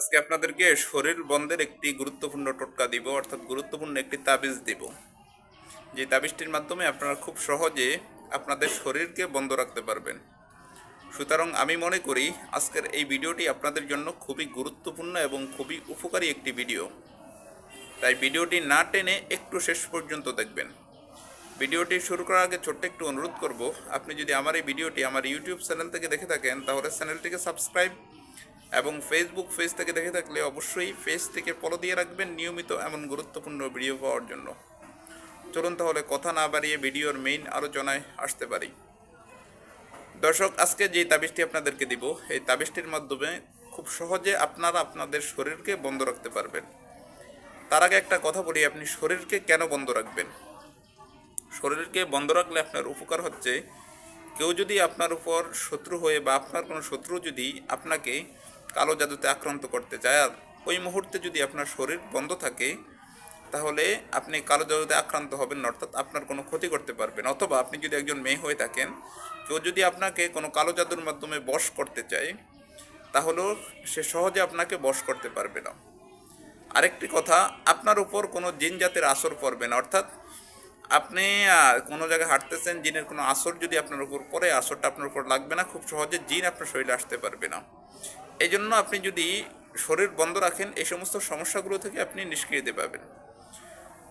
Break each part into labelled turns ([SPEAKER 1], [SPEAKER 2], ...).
[SPEAKER 1] আজকে আপনাদেরকে শরীর বন্ধের একটি গুরুত্বপূর্ণ টোটকা দিব, অর্থাৎ গুরুত্বপূর্ণ একটি তাবিজ দিব। যে তাবিজটির মাধ্যমে আপনারা খুব সহজে আপনাদের শরীরকে বন্ধ রাখতে পারবেন। সুতরাং আমি মনে করি আজকের এই ভিডিওটি আপনাদের জন্য খুবই গুরুত্বপূর্ণ এবং খুবই উপকারী একটি ভিডিও। তাই ভিডিওটি না টেনে একটু শেষ পর্যন্ত দেখবেন। ভিডিওটি শুরু করার আগে ছোট্ট একটু অনুরোধ করব, আপনি যদি আমার এই ভিডিওটি আমার ইউটিউব চ্যানেল থেকে দেখে থাকেন, তাহলে চ্যানেলটিকে সাবস্ক্রাইব এবং ফেসবুক পেজ থেকে দেখে থাকলে অবশ্যই পেজটিকে ফলো দিয়ে রাখবেন নিয়মিত এমন গুরুত্বপূর্ণ ভিডিও পাওয়ার জন্য। চলুন তাহলে কথা না বাড়িয়ে ভিডিওর মেইন আলোচনায় আসতে পারি। দর্শক, আজকে যে তাবিজটি আপনাদেরকে দিব, এই তাবিজটির মাধ্যমে খুব সহজে আপনারা আপনাদের শরীরকে বন্ধ রাখতে পারবেন। তার আগে একটা কথা বলি, আপনি শরীরকে কেন বন্ধ রাখবেন? শরীরকে বন্ধ রাখলে আপনার উপকার হচ্ছে, কেউ যদি আপনার উপর শত্রু হয়ে বা আপনার কোনো শত্রু যদি আপনাকে কালো জাদুতে আক্রান্ত করতে চায়, আর ওই মুহূর্তে যদি আপনার শরীর বন্ধ থাকে, তাহলে আপনি কালো জাদুতে আক্রান্ত হবেন, অর্থাৎ আপনার কোনো ক্ষতি করতে পারবেন। অথবা আপনি যদি একজন মেয়ে হয়ে থাকেন, কেউ যদি আপনাকে কোনো কালো জাদুর মাধ্যমে বশ করতে চায়, তাহলেও সে সহজে আপনাকে বশ করতে পারবে না। আরেকটি কথা, আপনার উপর কোনো জিন জাতের আসর পড়বে না, অর্থাৎ আপনি কোনো জায়গায় হাঁটতেছেন, জিনের কোনো আসর যদি আপনার উপর পড়ে, আসরটা আপনার উপর লাগবে না, খুব সহজে জিন আপনার শরীরে আসতে পারবে না। এই জন্য আপনি যদি শরীর বন্ধ রাখেন, এই সমস্ত সমস্যাগুলো থেকে আপনি নিষ্ক্রিয়তে পাবেন।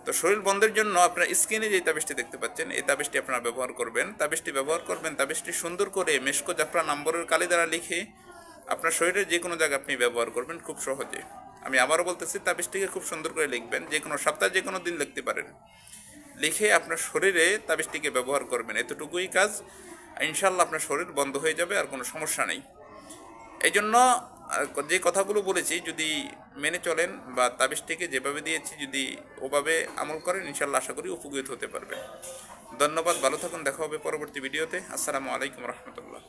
[SPEAKER 1] তো শরীর বন্ধের জন্য আপনার স্কিনে যে তাবিজটি দেখতে পাচ্ছেন, এই তাবিজটি আপনারা ব্যবহার করবেন। তাবিজটি ব্যবহার করবেন, তাবিজটি সুন্দর করে মেশকো জাফরা নম্বরের কালি দ্বারা লিখে আপনার শরীরের যে কোনো জায়গায় আপনি ব্যবহার করবেন খুব সহজে। আমি আবারও বলতেছি, তাবিজটিকে খুব সুন্দর করে লিখবেন, যে কোনো সপ্তাহে যে কোনো দিন লিখতে পারেন। লিখে আপনার শরীরে তাবিজটিকে ব্যবহার করবেন। এতটুকুই কাজ। ইনশাল্লাহ আপনার শরীর বন্ধ হয়ে যাবে, আর কোনো সমস্যা নেই। এই জন্য যে কথাগুলো বলেছি, যদি মেনে চলেন বা তাবিজটিকে যেভাবে দিয়েছি, যদি ওভাবে আমল করেন ইনশাল্লাহ আশা করি উপকৃত হতে পারবে ধন্যবাদ, ভালো থাকুন, দেখা হবে পরবর্তী ভিডিওতে। আসসালামু আলাইকুম রহমতুল্লাহ।